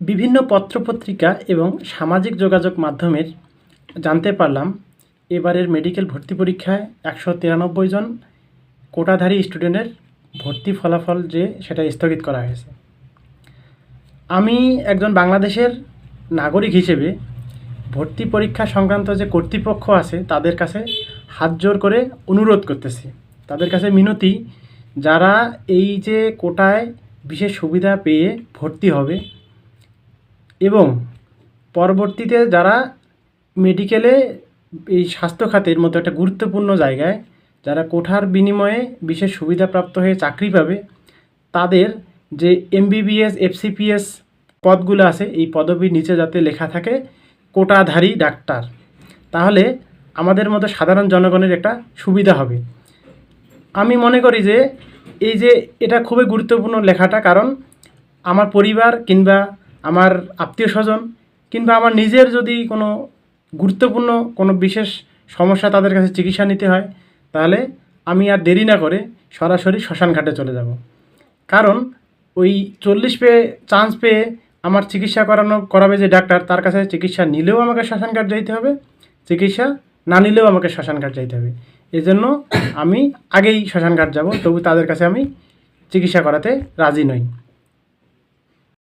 বিভিন্ন পত্রপত্রিকা এবং সামাজিক যোগাযোগ মাধ্যমের জানতে পারলাম। এবারের মেডিকেল ভর্তি পরীক্ষায় একশো তিরানব্বই জন কোটাধারী স্টুডেন্টের ভর্তি ফলাফল যে সেটা স্থগিত করা হয়েছে। আমি একজন বাংলাদেশের নাগরিক হিসেবে ভর্তি পরীক্ষা সংক্রান্ত যে কর্তৃপক্ষ আছে, তাদের কাছে হাত জোর করে অনুরোধ করতেছি। তাদের কাছে মিনতি, যারা এই যে কোটায় বিশেষ সুবিধা পেয়ে ভর্তি হবে এবং পরবর্তীতে যারা মেডিকেলে এই স্বাস্থ্য খাতের মতো একটা গুরুত্বপূর্ণ জায়গায় যারা কোঠার বিনিময়ে বিশেষ সুবিধাপ্রাপ্ত হয়ে চাকরি পাবে, তাদের যে এমবিবিএস এফসিপিএস পদগুলো আছে, এই পদবীর নিচে যাতে লেখা থাকে, কোটাধারী ডাক্তার। তাহলে আমাদের মতো সাধারণ জনগণের একটা সুবিধা হবে। আমি মনে করি যে, এই যে এটা খুবই গুরুত্বপূর্ণ লেখাটা, কারণ আমার পরিবার কিংবা আমার আত্মীয় স্বজন কিংবা আমার নিজের যদি কোনো গুরুত্বপূর্ণ কোনো বিশেষ সমস্যা তাদের কাছে চিকিৎসা নিতে হয়, তাহলে আমি আর দেরি না করে সরাসরি শ্মশান ঘাটে চলে যাব। কারণ ওই চল্লিশ পেয়ে চান্স পেয়ে আমার চিকিৎসা করানো, করাবে যে ডাক্তার, তার কাছে চিকিৎসা নিলেও আমাকে শ্মশান ঘাট যাইতে হবে, চিকিৎসা না নিলেও আমাকে শ্মশান ঘাট যাইতে হবে। এজন্য আমি আগেই শ্মশান ঘাট যাব, তবু তাদের কাছে আমি চিকিৎসা করাতে রাজি নই।